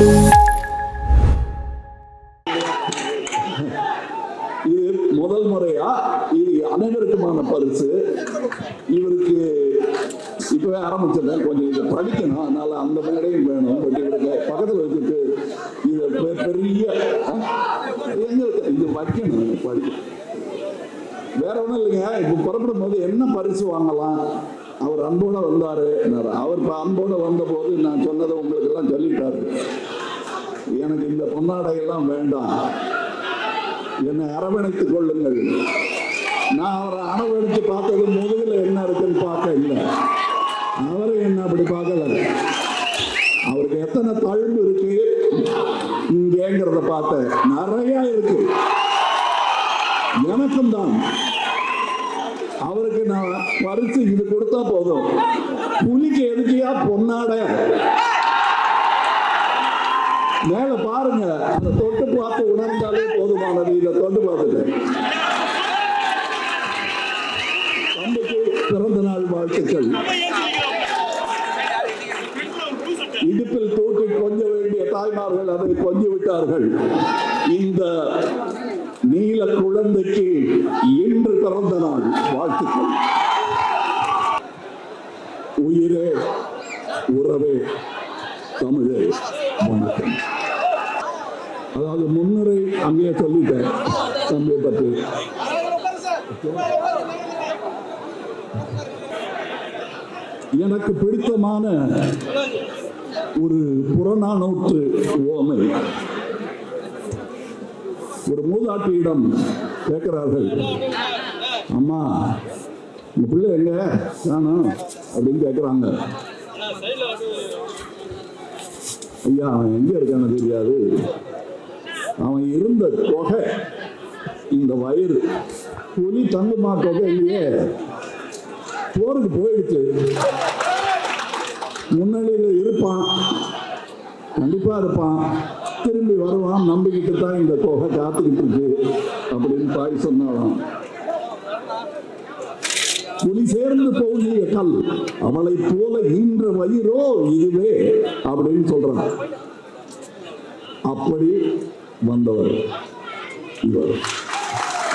இது முதல் முறையா? இது அனைவருக்குமான பரிசு. இவருக்கு இப்பவே ஆரம்பிச்சிருந்தேன். கொஞ்சம் இதை படிக்கணும். அதனால அந்த மேடையும் வேணும். பட் இவருக்கு பக்கத்துல வச்சுட்டு இது பெரிய எங்க இது வைக்கணும் படிக்கணும். வேற ஒண்ணும் இல்லைங்க. இப்ப புறப்படும் போது என்ன பரிசு வாங்கலாம்? அவர் அன்போட வந்தாரு அவர் அன்போட வந்த போது நான் சொன்னதை உங்களுக்கு எல்லாம் சொல்லிட்டாரு. எனக்கு இந்த பொன்னாடையெல்லாம் வேண்டாம். என்னை அரவணைத்துக் கொள்ளுங்கள். நான் அவரை அரவணைத்து பார்த்தது முதுகில் என்ன இருக்குன்னு பார்க்க இல்லை. அவரை என்ன அப்படி பார்க்கல. அவருக்கு எத்தனை தழும்பு இருக்கு? இங்கேங்கிறத பார்த்தேன் நிறைய இருக்கு எனக்கும் தான் அவருக்கு நான் பரிசு இது கொடுத்தா போதும் புலிக்கு எதுக்கியா பொன்னாட மேல பாருங்க அதை தொட்டு பார்த்து உணர்ந்தாலே போதுமானது இதை தொட்டு பார்த்துட்டு தம்பிக்கு பிறந்த இடுப்பில் தூக்கி கொஞ்ச வேண்டிய தாய்மார்கள் அதை கொஞ்சி விட்டார்கள். இந்த நீல குழந்தைக்கு இன்று பிறந்த நாள். வாழ்த்துக்கள். உயிரே உறவே தமிழே வணக்கம். அதாவது முன்னுரை அங்கேயே சொல்லிட்டேன் தம்பியை பற்றி. எனக்கு பிடித்தமான ஒரு புறநானூற்று ஓமை. ஒரு மூதாட்டியிடம் கேட்கிறார்கள் அம்மா இந்த பிள்ளை எங்க? காணோம் அப்படின்னு கேட்குறாங்க. ஐயா அவன் எங்க இருக்கான்னு தெரியாது. அவன் இருந்த தொகை இந்த வயிறு புலி தங்குமா தொகை இல்லையே போருக்கு போயிடுச்சு. முன்னணியில் இருப்பான். கண்டிப்பா இருப்பான். திரும்பி வருவான். நம்பிக்கிட்டு தான் இந்த தொகை காத்துக்கிட்டு இருக்கு அப்படின்னு தாய் சொன்னாலாம் புலி சேர்ந்து போகிய கல் அவளை போல ஈன்ற வயிறோ இதுவே அப்படின்னு சொல்றான். அப்படி வந்தவர் இவர்.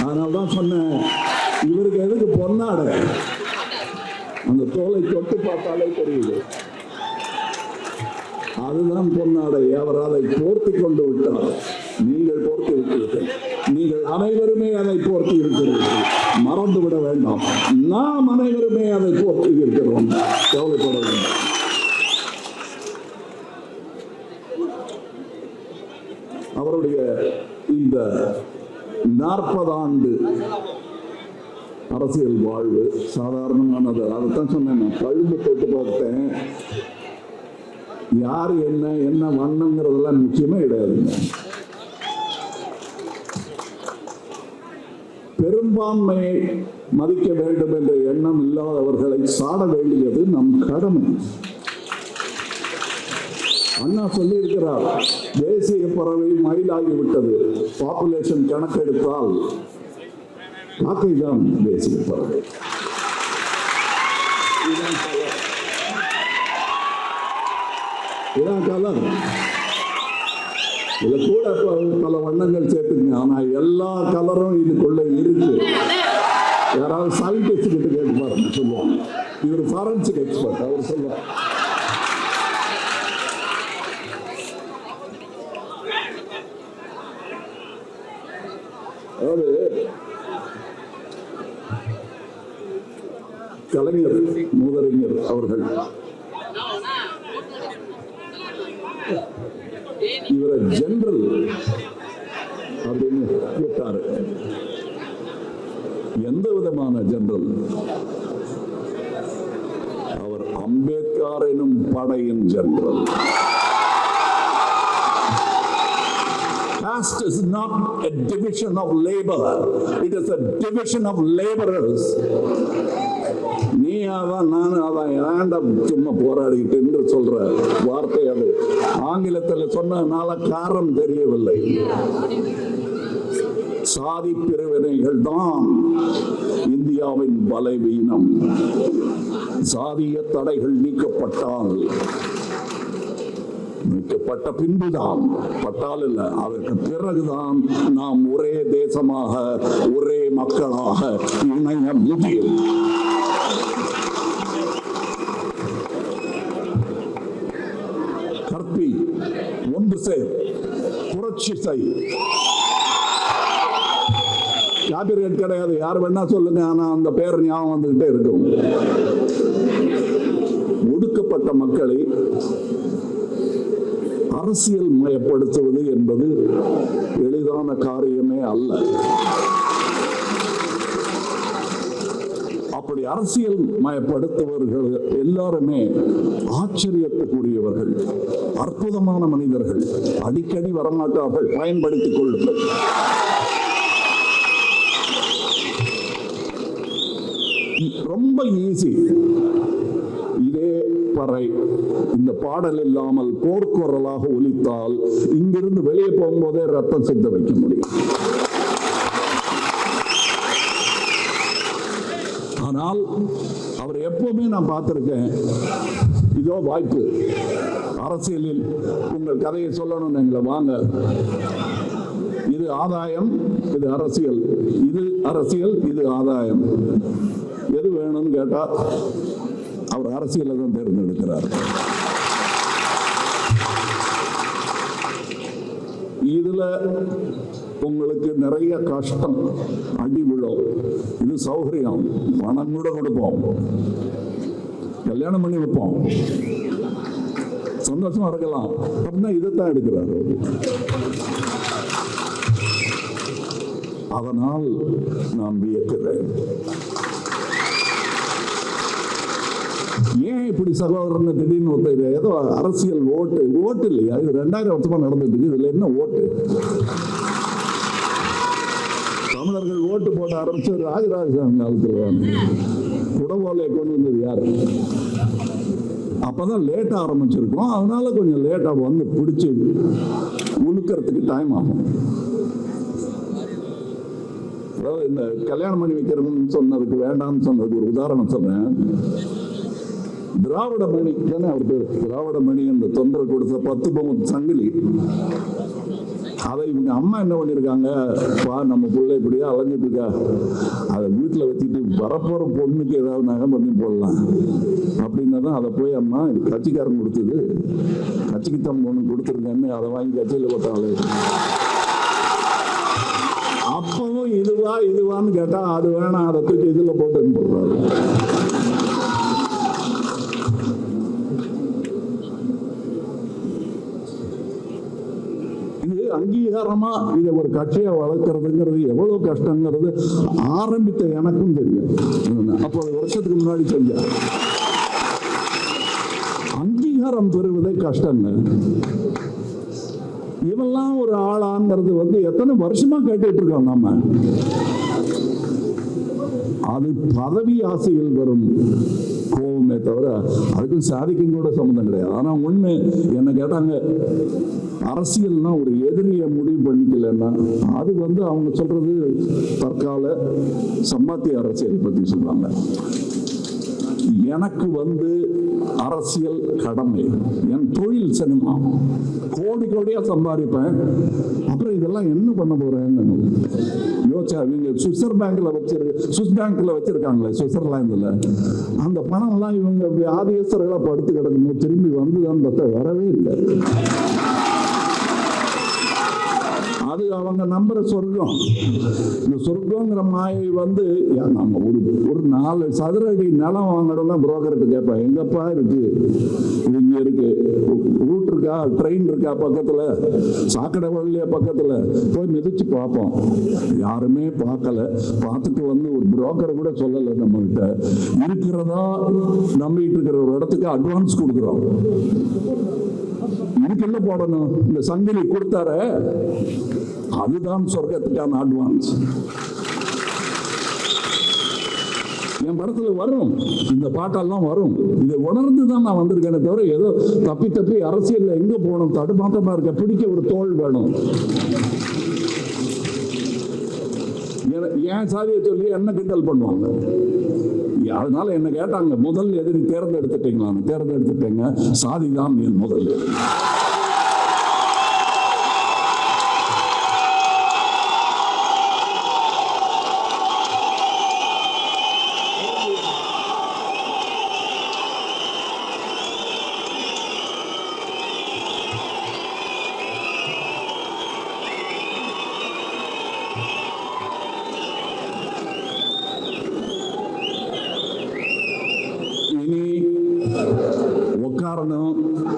அதனால்தான் சொன்னேன் இவருக்கு எதுக்கு பொன்னாடை? அந்த தோலை தொட்டு பார்த்தாலே தெரியுது. அதுதான் பொன்னாடை. அவர் அதை போர்த்தி கொண்டு விட்டார். நீங்கள் போர்த்தி விட்டீர்கள் நீங்கள் அனைவருமே அதை போர்த்தி இருக்கிறீர்கள் மறந்து விட வேண்டாம். நாம் அனைவருமே அதை போர்த்தி இருக்கிறோம் கவலைப்பட வேண்டாம் அவருடைய இந்த நாற்பது ஆண்டு அரசியல் வாழ்வு சாதாரணமானது. அதைத்தான் சொன்னேன் நான். பழுது தொட்டு பார்த்தேன். யார் என்ன என்ன வண்ணங்கிறதெல்லாம் நிச்சயமே கிடையாதுங்க பெரும்பான்மையை மதிக்க வேண்டும் என்ற எண்ணம் இல்லாதவர்களை சாட வேண்டியது நம் கடமை. அண்ணா சொல்லி இருக்கிறார் தேசிய பறவை மயிலாகிவிட்டது. பாப்புலேஷன் கணக்கெடுத்தால் காக்கை தான் தேசிய இதான் கலர். இதுல கூட பல வண்ணங்கள் சேர்த்துக்கங்க. ஆனா எல்லா கலரும் இதுக்குள்ள இருக்கு. யாராவது சயின்டிஸ்ட் கிட்ட கேட்டு பாருங்க சொல்லுவோம் இவர் ஃபாரன்சிக் எக்ஸ்பர்ட் அவர் சொல்லுவார். அதாவது கலைஞர் மூதறிஞர் அவர்கள். இவரை ஜெனரல் அப்படின்னு கேட்டாரு. எந்த விதமான ஜெனரல் அவர் அம்பேத்கர் எனும் படையின் general Caste is not a division of labor, it is a division of laborers. நீ அதான் நான் அதான் ஏன்டா சும்மா போராடிக்கிட்டு என்று சொல்ற வார்த்தை அது. ஆங்கிலத்தில் சொன்னதுனால காரணம் தெரியவில்லை. சாதி பிரிவினைகள் தான் இந்தியாவின் பலவீனம். சாதிய தடைகள் நீக்கப்பட்டால் மீட்கப்பட்ட பின்புதான். பட்டால் இல்ல அதற்கு பிறகுதான் நாம் ஒரே தேசமாக ஒரே மக்களாக இணைய முடியும். கற்பி ஒன்று சேர் புரட்சி செய். காப்பிரைட் கிடையாது யார் வேணா சொல்லுங்க ஆனா அந்த பேர் ஞாபகம் வந்துகிட்டே இருக்கும். ஒடுக்கப்பட்ட மக்களை அரசியல் மயப்படுத்துவது என்பது எளிதான காரியமே அல்ல. அப்படி அரசியல் மயப்படுத்துவர்கள் எல்லாருமே ஆச்சரியத்துக்குரியவர்கள் அற்புதமான மனிதர்கள் அடிக்கடி வரமாட்டார்கள் பயன்படுத்திக் கொள்ளுங்கள். ரொம்ப ஈஸி இதே பறை இந்த பாடல் இல்லாமல் போர்க்குரலாக ஒலித்தால் இங்கிருந்து வெளியே போகும்போதே ரத்தம் சித்த வைக்க முடியும். ஆனால் அவர் எப்பவுமே நான் பார்த்திருக்கேன். இதோ வாய்ப்பு. அரசியலில் உங்கள் கதையை சொல்லணும்னு எங்களை வாங்க. இது ஆதாயம் இது அரசியல். இது அரசியல் இது ஆதாயம். எது வேணும்னு கேட்டால் அவர் அரசியலை தான் தேர்ந்தெடுக்கிறார். இதுல உங்களுக்கு நிறைய கஷ்டம் அடி விழும். இது சௌகரியம். பணம் கூட கொடுப்போம். கல்யாணம் பண்ணி வைப்போம். சந்தோஷமா இருக்கலாம். அப்படின்னா இதைத்தான் எடுக்கிறாரு அதனால் நான் வியக்கிறேன். இப்படி சகோதரன் திடீர்னு ஒருத்தர் ஏதோ அரசியல் ஓட்டு ஓட்டு இல்லையா? இது ரெண்டாயிரம் வருஷமா நடந்துட்டு இருக்கு. இதுல என்ன ஓட்டு? தமிழர்கள் ஓட்டு போட ஆரம்பிச்சு ராஜராஜன் காலத்தில் குடவோலையை கொண்டு வந்தது யாரு? அப்பதான் லேட்டா ஆரம்பிச்சிருக்கோம். அதனால கொஞ்சம் லேட்டா வந்து பிடிச்சி உழுக்கிறதுக்கு டைம் ஆகும். அதாவது இந்த கல்யாணம் பண்ணி வைக்கிறோம்னு சொன்னதுக்கு வேண்டாம்னு சொன்னதுக்கு ஒரு உதாரணம் சொன்னேன் திராவிட மணி தானே அவர் பேர்? திராவிட மணி என்ற தொண்டர் கொடுத்த பத்து பொங்கல் சங்கிலி. அதை இவங்க அம்மா என்ன பண்ணியிருக்காங்க பா நம்ம பிள்ளை இப்படியே அலைஞ்சிட்டு இருக்கா. அதை வீட்டில் வச்சுட்டு வரப்போற பொண்ணுக்கு ஏதாவது நகம் பண்ணி போடலாம். அப்படின்னா தான் அதை போய் அம்மா இது கட்சிக்காரன் கொடுத்தது. கட்சிக்கு தம் பொண்ணு கொடுத்துருக்கேன்னு அதை வாங்கி கட்சியில் போட்டாலே அப்பவும் இதுவா இதுவான்னு கேட்டா அது வேணாம் அதை தூக்கி இதுல போட்டு போடுறாரு. அங்கீகாரமா இதை ஒரு கட்சியை வளர்க்கறதுங்கிறது எவ்வளவு கஷ்டங்கிறது ஆரம்பித்த எனக்கும் தெரியும். அப்போ வருஷத்துக்கு முன்னாடி செஞ்சேன். அங்கீகாரம் பெறுவதே கஷ்டங்க இவெல்லாம் ஒரு ஆளாங்கிறது வந்து எத்தனை வருஷமா கேட்டுட்டு இருக்கோம் நாம அது பதவி ஆசையில் வரும் கோபமே தவிர அதுக்கும் சாதிக்கும் கூட சம்மந்தம் கிடையாது. ஆனா ஒண்ணு என்ன கேட்டாங்க? அரசியல்னா ஒரு எதிரியை முடிவு பண்ணிக்கலன்னா அது வந்து அவங்க சொல்றது தற்கால சம்பாத்திய அரசியல் பத்தி சொல்றாங்க. எனக்கு வந்து அரசியல் கடமை. என் தொழில் சினிமா. கோடி கோடியா சம்பாதிப்பேன். அப்புறம் இதெல்லாம் என்ன பண்ண போறேன்னு யோசிச்சா இவங்க சுவிட்சர் பேங்க்ல வச்சிரு சுவிஸ் பேங்க்ல வச்சிருக்காங்களே சுவிட்சர்லாந்துல. அந்த பணம் எல்லாம் இவங்க வியாதியஸ்தர்களா படுத்து கிடக்கணும் திரும்பி வந்து அந்த வரவே இல்லை. அது அவங்க நம்புற சொர்க்கம். இந்த சொர்க்கங்கிற மாயை வந்து நம்ம ஒரு ஒரு நாலு சதுர அடி நிலம் வாங்கணும்னா புரோக்கர்கிட்ட கேட்பேன் எங்கப்பா இருக்கு? இது இங்க இருக்கு. ரூட் இருக்கா? ட்ரெயின் இருக்கா பக்கத்துல? சாக்கடை வழியா பக்கத்துல? போய் மிதிச்சு பார்ப்போம். யாருமே பார்க்கல. பார்த்துட்டு வந்து ஒரு புரோக்கர் கூட சொல்லலை நம்ம கிட்ட இருக்கிறதா நம்பிட்டு இருக்கிற ஒரு இடத்துக்கு அட்வான்ஸ் கொடுக்குறோம். இதுக்கு என்ன போடணும்? இந்த சங்கிலி கொடுத்தார அதுதான் சொர்க்கத்துக்கான அட்வான்ஸ். என் படத்துல வரும். இந்த பாட்டெல்லாம் வரும். இதை உணர்ந்து தான் நான் வந்திருக்கேனே தவிர ஏதோ தப்பி தப்பி அரசியல்ல எங்க போகணும்? தடுமாட்டமா இருக்க பிடிக்க ஒரு தோல் வேணும். என- என் சாதியை சொல்லி என்ன கிண்டல் பண்ணுவாங்க? அதனால என்ன கேட்டாங்க முதல் எதிரி தேர்ந்தெடுத்துட்டீங்களான்னு தேர்ந்தெடுத்துட்டீங்க. சாதி தான் என் முதல் எதிரி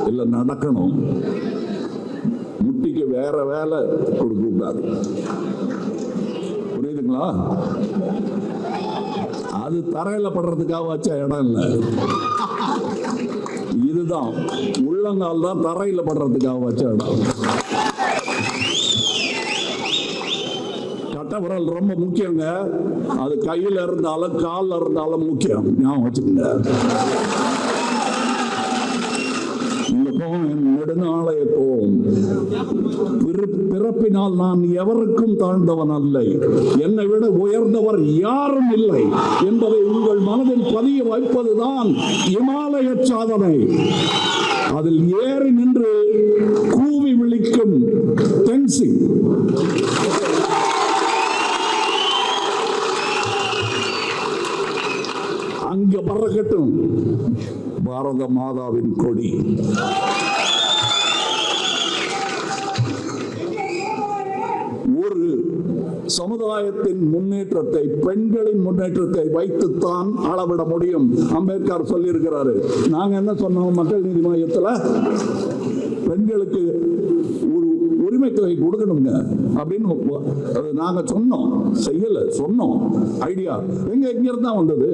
இதுல நடக்கணும் முட்டிக்கு வேற வேலை கொடுக்க கூடாது புரியுதுங்களா அது தரையில படுறதுக்காக வச்ச இடம் இல்லை. இதுதான். உள்ளங்கால் தான் தரையில படுறதுக்காக வச்ச இடம். கட்டவிரல் ரொம்ப முக்கியங்க. அது கையில இருந்தாலும் காலில் இருந்தாலும் முக்கியம். ஞாபகம் வச்சுக்கோங்க. நெடுநாளைய போம் பிறப்பினால் நான் எவருக்கும் தாழ்ந்தவன் அல்ல. என்னை விட உயர்ந்தவர் யாரும் இல்லை என்பதை உங்கள் மனதில் பதிய வைப்பதுதான் இமாலய சாதனை. அதில் ஏறி நின்று கூவி விழிக்கும் தென்சிங் அங்க பறக்கட்டும் பாரத மாதாவின் கொடி. ஒரு சமுதாயத்தின் முன்னேற்றத்தை பெண்களின் முன்னேற்றத்தை வைத்துத்தான் அளவிட முடியும். அம்பேத்கர் சொல்லியிருக்கிறாரு. நாங்க என்ன சொன்னோம்? மக்கள் நீதி மையத்துல பெண்களுக்கு ஒரு உரிமை தொகை கொடுக்கணுங்க அப்படின்னு நாங்க சொன்னோம். செய்யல சொன்னோம். ஐடியா. எங்க எங்க இருந்தா வந்தது?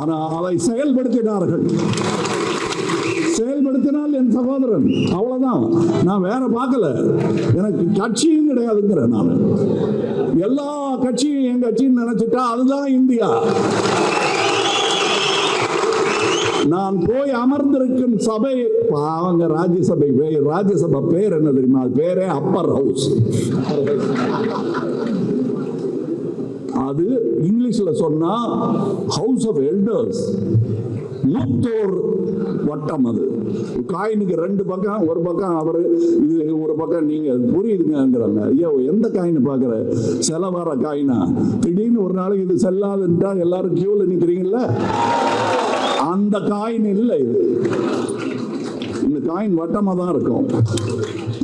ஆனால் அதை செயல்படுத்தினார்கள். செயல்படுத்தினால் என் சகோதரன் அவ்வளவுதான். நான் வேற பார்க்கல. எனக்கு கட்சியும் கிடையாதுங்கிறேன் நான். எல்லா கட்சியும் என் கட்சின்னு நினைச்சிட்டா அதுதான் இந்தியா. நான் போய் அமர்ந்திருக்கும் சபை அவங்க ராஜ்யசபை பேர் ராஜ்யசபா பேர் என்ன தெரியுமா? பேரே அப்பர் ஹவுஸ். அது இங்கிலீஷ்ல சொன்னா ஹவுஸ் ஆஃப் எல்டர்ஸ் மூத்தோர் வட்டம் அது. காயினுக்கு ரெண்டு பக்கம் ஒரு பக்கம் அவரு இது ஒரு பக்கம் நீங்க புரியுதுங்கிறாங்க ஐயோ எந்த காயின் பாக்குற? செலவார காயினா? திடீர்னு ஒரு நாளைக்கு இது செல்லாதுன்றா எல்லாரும் கியூல நிக்கிறீங்கல்ல? அந்த காயின் இல்லை இது. இந்த காயின் வட்டமாக தான் இருக்கும்.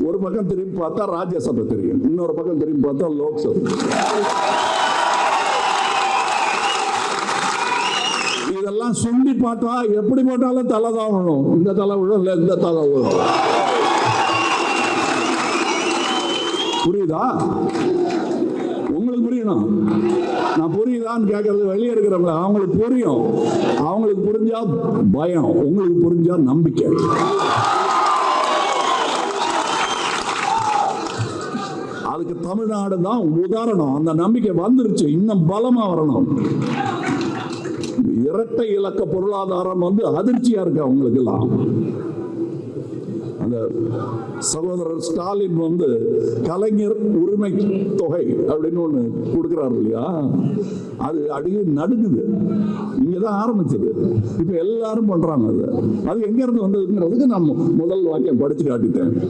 ஒரு பக்கம் திரும்பி பார்த்தா ராஜ்யசபை தெரியும். இன்னொரு பக்கம் திரும்பி பார்த்தா லோக்சபை. இதெல்லாம் சொல்லி பார்த்தா எப்படி போட்டாலும் தலை தான் விழும் இந்த தலை விழும் இல்லை இந்த தலை விழும். புரியுதா? உங்களுக்கு புரியணும் நான் புரியுதான்னு கேட்கறது வெளியே இருக்கிறவங்கள அவங்களுக்கு புரியும். அவங்களுக்கு புரிஞ்சா பயம் உங்களுக்கு புரிஞ்சா நம்பிக்கை. அதுக்கு தமிழ்நாடு தான் உதாரணம். அந்த நம்பிக்கை வந்துருச்சு இன்னும் பலமா வரணும். இரட்டை இலக்க பொருளாதாரம் வந்து அதிர்ச்சியா இருக்கு அவங்களுக்கு எல்லாம் அந்த சகோதரர் ஸ்டாலின் வந்து கலைஞர் உரிமை தொகை அப்படின்னு ஒண்ணு கொடுக்கிறாரு இல்லையா? அது அடியே நடுங்குது. இங்கதான் ஆரம்பிச்சது. இப்ப எல்லாரும் பண்றாங்க அது. அது எங்க இருந்து வந்ததுங்கிறதுக்கு நான் முதல் வாக்கியம் படிச்சு காட்டிட்டேன்.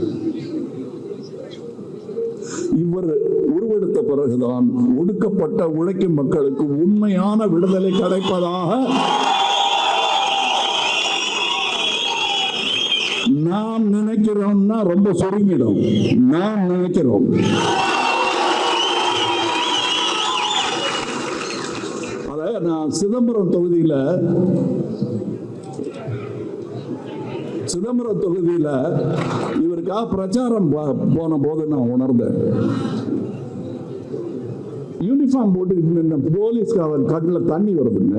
இவர் உருவெடுத்த பிறகுதான் ஒடுக்கப்பட்ட உழைக்கும் மக்களுக்கு உண்மையான விடுதலை கிடைப்பதாக நாம் நினைக்கிறோம்னா ரொம்ப சுருங்கிடும் நாம் நினைக்கிறோம். அத நான் சிதம்பரம் தொகுதியில சிதம்பரம் தொகுதியில இவருக்காக பிரச்சாரம் போன போது நான் உணர்ந்தேன். யூனிஃபார்ம் போட்டுக்கிட்டு போலீஸ்க்கு அவர் கண்ணில் தண்ணி வருதுங்க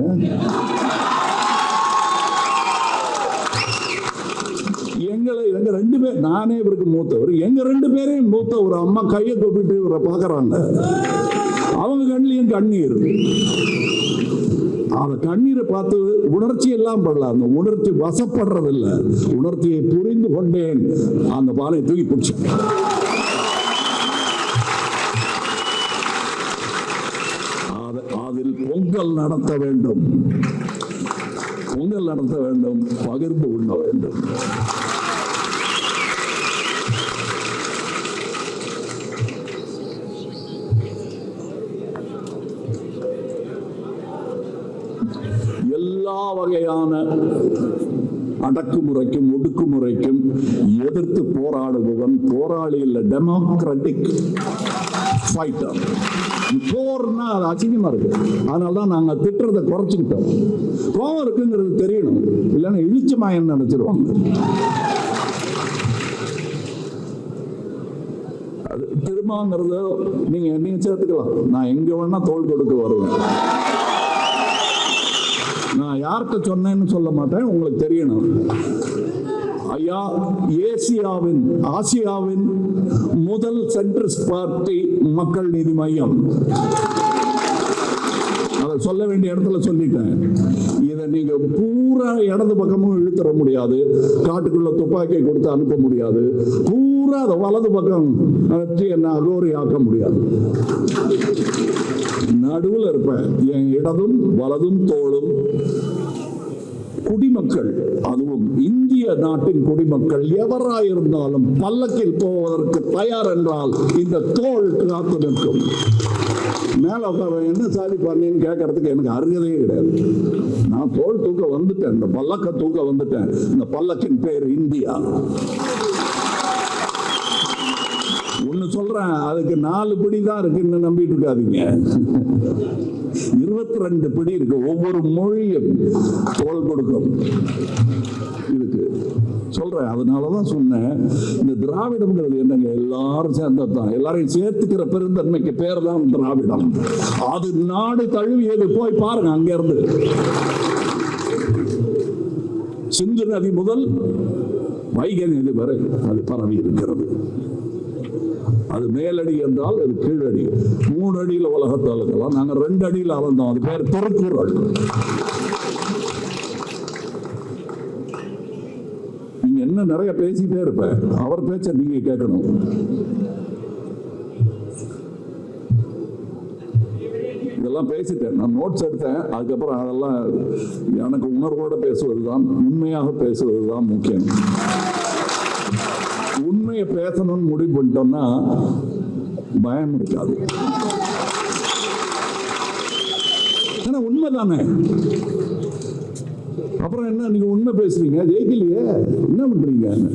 எங்களை எங்க ரெண்டு பேர் நானே இவருக்கு மூத்தவர். எங்க ரெண்டு பேரையும் மூத்த ஒரு அம்மா கையை கொப்பிட்டு இவரை பார்க்கறாங்க அவங்க கண்ணிலையும் கண்ணீர். அந்த கண்ணீரை பார்த்து உணர்ச்சி எல்லாம் படல. அந்த உணர்ச்சி வசப்படுறது இல்ல உணர்ச்சியை புரிந்து கொண்டேன். அந்த பாலை தூக்கி பிடிச்சேன் அது- அதில் பொங்கல் நடத்த வேண்டும். பொங்கல் நடத்த வேண்டும். பகிர்ந்து உண்ண வேண்டும். எல்லா வகையான அடக்குமுறைக்கும் ஒடுக்குமுறைக்கும் எதிர்த்து போராடுபவன் போராளி இல்லை டெமோக்ராட்டிக் ஃபைட்டர் போர்னா அது அசிங்கமா இருக்கு. அதனால தான் நாங்க திட்டுறதை குறைச்சிக்கிட்டோம். கோபம் இருக்குங்கிறது தெரியணும். இல்லைன்னா இழிச்சமாயன்னு நினைச்சிருவாங்க. அது திரும்பங்கிறத நீங்க நீங்கள் சேர்த்துக்கலாம். நான் எங்க வேணா தோல் கொடுக்க வருவேன். நான் யார்கிட்ட சொன்னேன்னு சொல்ல மாட்டேன். உங்களுக்கு தெரியணும். ஐயா ஏசியாவின் ஆசியாவின் முதல் சென்ட்ரிஸ்ட் பார்ட்டி மக்கள் நீதி மையம். அதை சொல்ல வேண்டிய இடத்துல சொல்லிட்டேன். இதை நீங்க பூரா இடது பக்கமும் இழுத்துற முடியாது. காட்டுக்குள்ள துப்பாக்கி கொடுத்து அனுப்ப முடியாது. பூரா அதை வலது பக்கம் வச்சு என்ன அகோரி ஆக்க முடியாது. நடுவில் இருப்பேன். என் இடதும் வலதும் தோளும் குடிமக்கள் அதுவும் இந்த இந்திய நாட்டின் குடிமக்கள் எவராயிருந்தாலும் பல்லக்கில் போவதற்கு தயார் என்றால் இந்த தோல் காத்து நிற்கும். மேல உட்கார என்ன சாதி பண்ணின்னு கேட்கறதுக்கு எனக்கு அருகதையே கிடையாது. நான் தோல் தூக்க வந்துட்டேன் இந்த பல்லக்க தூக்க வந்துட்டேன். இந்த பல்லக்கின் பேர் இந்தியா. ஒன்னு சொல்றேன் அதுக்கு நாலு பிடி தான் இருக்குன்னு நம்பிட்டு இருக்காதீங்க. இருபத்தி ரெண்டு பிடி இருக்கு. ஒவ்வொரு மொழியும் தோல் கொடுக்கும். இதுக்கு சொல்றேன். அதனாலதான் சொன்னேன். இந்த திராவிடம்ங்கிறது என்னங்க? எல்லாரும் சேர்ந்தது தான் எல்லாரையும் சேர்த்துக்கிற பெருந்தன்மைக்கு பேர் தான் திராவிடம். அது நாடு தழுவியது. போய் பாருங்க அங்க இருந்து சிந்து நதி முதல் வைகை நதி வரை அது பரவி இருக்கிறது. அது மேலடி என்றால் அது கீழடி மூணு அடியில் உலகத்தை அளக்கலாம் நாங்கள் ரெண்டு அடியில் அளந்தோம் அது பேர் திருக்குறள். நீங்க என்ன நிறைய பேசிட்டே இருப்ப? அவர் பேச்ச நீங்க கேட்கணும். இதெல்லாம் பேசிட்டேன். நான் நோட்ஸ் எடுத்தேன். அதுக்கப்புறம் அதெல்லாம் எனக்கு உணர்வோட பேசுவதுதான் உண்மையாக பேசுவது தான் முக்கியம். உண்மையை பேசணும்னு முடிவு பண்ணிட்டோம்னா பயம் இருக்காது. ஏன்னா உண்மைதானே? அப்புறம் என்ன நீங்க உண்மை பேசுறீங்க? ஜெயிக்கலையே. என்ன பண்றீங்க?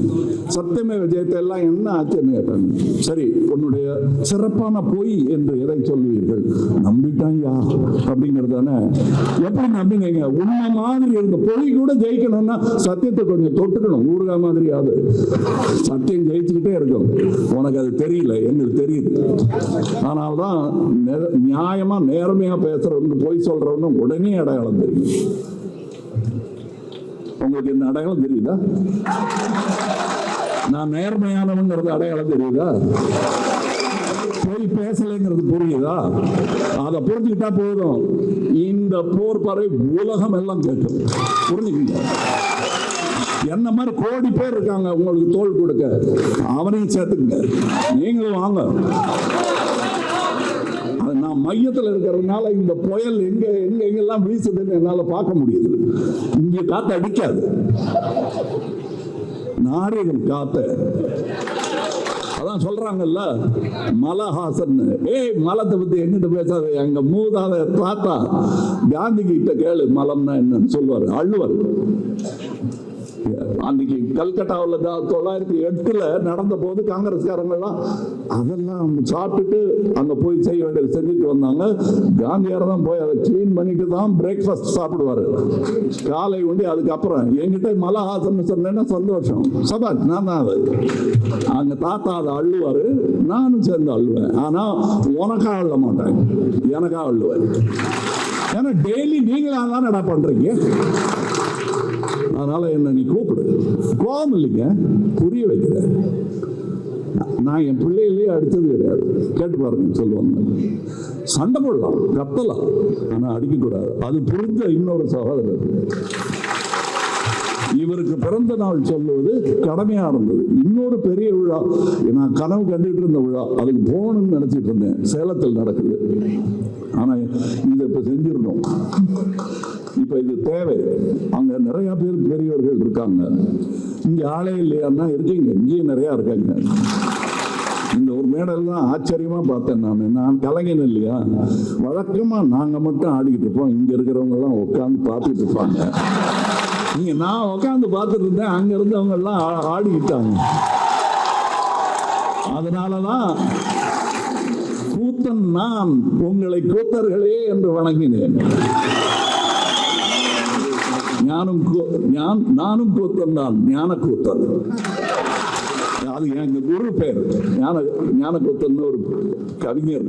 சத்தியமே ஜெயத்தை எல்லாம் என்ன ஆச்சுன்னு கேட்டாங்க சரி உன்னுடைய சிறப்பான பொய் என்று எதை சொல்வீர்கள்? நம்பிட்டாயா? அப்படிங்கிறது தானே. எப்படி நம்பினீங்க? உண்மை மாதிரி இருந்த பொய் கூட ஜெயிக்கணும்னா சத்தியத்தை கொஞ்சம் தொட்டுக்கணும். ஊருகா மாதிரியாவது. சத்தியம் ஜெயிச்சுக்கிட்டே இருக்கும். உனக்கு அது தெரியல எங்களுக்கு தெரியுது. ஆனால்தான் நெ- நியாயமா நேர்மையா பேசுறவங்க பொய் சொல்றவங்க உடனே அடையாளம் தெரியும். உங்களுக்கு இந்த அடையாளம் தெரியுதா? நான் நேர்மையானவங்கிறது அடையாளம் தெரியுதா? போய் பேசலைங்கிறது புரியுதா? அதை புரிஞ்சுக்கிட்டா போதும். இந்த போர் பறை உலகம் எல்லாம் கேட்கும். புரிஞ்சுக்கீங்க என்ன மாதிரி கோடி பேர் இருக்காங்க உங்களுக்கு தோல் கொடுக்க. அவனையும் சேர்த்துக்குங்க. நீங்களும் வாங்க. நான் மையத்தில் இருக்கிறதுனால இந்த புயல் எங்க எங்க எங்கெல்லாம் வீசுதுன்னு என்னால பார்க்க முடியுது. இங்க காத்து அடிக்காது. நாரிகள் காத்து. அதான் சொல்றாங்கல்ல மலஹாசன் ஏய் மலத்தை பத்தி எங்கிட்ட பேசாத எங்க மூதாத தாத்தா காந்தி கிட்ட கேளு மலம்னா என்னன்னு சொல்லுவாரு அள்ளுவார் அன்னைக்கு கல்கட்டாவில் தான் தொள்ளாயிரத்தி எட்டுல நடந்த போது காங்கிரஸ்காரங்கெல்லாம் அதெல்லாம் சாப்பிட்டுட்டு அங்கே போய் செய்ய வேண்டியது செஞ்சுட்டு வந்தாங்க. காந்தியார் தான் போய் அதை க்ளீன் பண்ணிட்டு தான் பிரேக்ஃபாஸ்ட் சாப்பிடுவாரு. காலை உண்டி அதுக்கப்புறம் என்கிட்ட மலஹாசன் சொன்னேன்னா சந்தோஷம். சபா நான் தான் அது. அங்க தாத்தா அதை அள்ளுவாரு நானும் சேர்ந்து அள்ளுவேன். ஆனா உனக்கா அள்ள மாட்டேன். எனக்கா அள்ளுவேன். ஏன்னா டெய்லி நீங்களா தானடா பண்றீங்க? அதனால என்ன நீ கூப்பிடு. கோபம் இல்லைங்க புரிய வைக்கிற. நான் என் பிள்ளைகளையே அடித்தது கிடையாது. கேட்டு பாருங்க சொல்லுவாங்க. சண்டை போடலாம் கத்தலாம் ஆனா அடிக்கக்கூடாது. அது புரிஞ்ச இன்னொரு சகோதரர். இவருக்கு பிறந்த நாள் சொல்லுவது கடமையா இருந்தது. இன்னொரு பெரிய விழா. நான் கனவு கண்டுகிட்டு இருந்த விழா. அதுக்கு போகணும்னு நினைச்சிட்டு இருந்தேன். சேலத்தில் நடக்குது. ஆனா இதை இப்ப செஞ்சிடணும். இப்ப இது தேவை. அங்க நிறைய பேர் பெரியவர்கள் இருக்காங்க. இங்க ஆளே இல்லையான்னா இருக்கீங்க. இங்கேயும் நிறைய இருக்காங்க. இந்த ஒரு மேடல் தான் ஆச்சரியமா பார்த்தேன் நான். நான் கலைஞன் இல்லையா? வழக்கமா நாங்க மட்டும் ஆடிக்கிட்டு இருப்போம். இங்க இருக்கிறவங்க எல்லாம் உட்காந்து பார்த்துட்டு இருப்பாங்க. நீங்க நான் உட்காந்து பார்த்துட்டு இருந்தேன். அங்க இருந்தவங்க எல்லாம் ஆ- ஆடிக்கிட்டாங்க. அதனாலதான் கூத்தன் நான் உங்களை கூத்தர்களே என்று வணங்கினேன். ஞானம் ஞான் நானும் கூத்தன் தான் ஞான கூத்தன் அது எங்க குரு பேர். ஞான ஞான கூத்தன் ஒரு கவிஞர்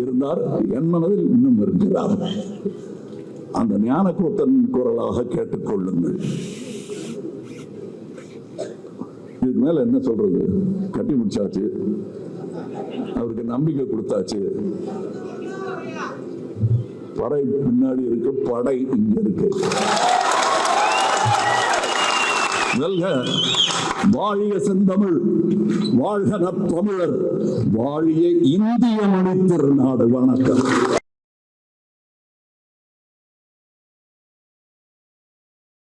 இருந்தார் என் மனதில் இன்னும் இருக்கிறார். அந்த ஞான கூத்தன் குரலாக கேட்டுக்கொள்ளுங்கள். இதுக்கு மேல என்ன சொல்றது? கட்டி முடிச்சாச்சு. அவருக்கு நம்பிக்கை கொடுத்தாச்சு. படை பின்னாடி இருக்கு படை இங்க இருக்கு. வெல்க வாழிய செந்தமிழ் வாழ்கன தமிழர். வாழிய இந்திய மொழி நாடு வணக்கம்.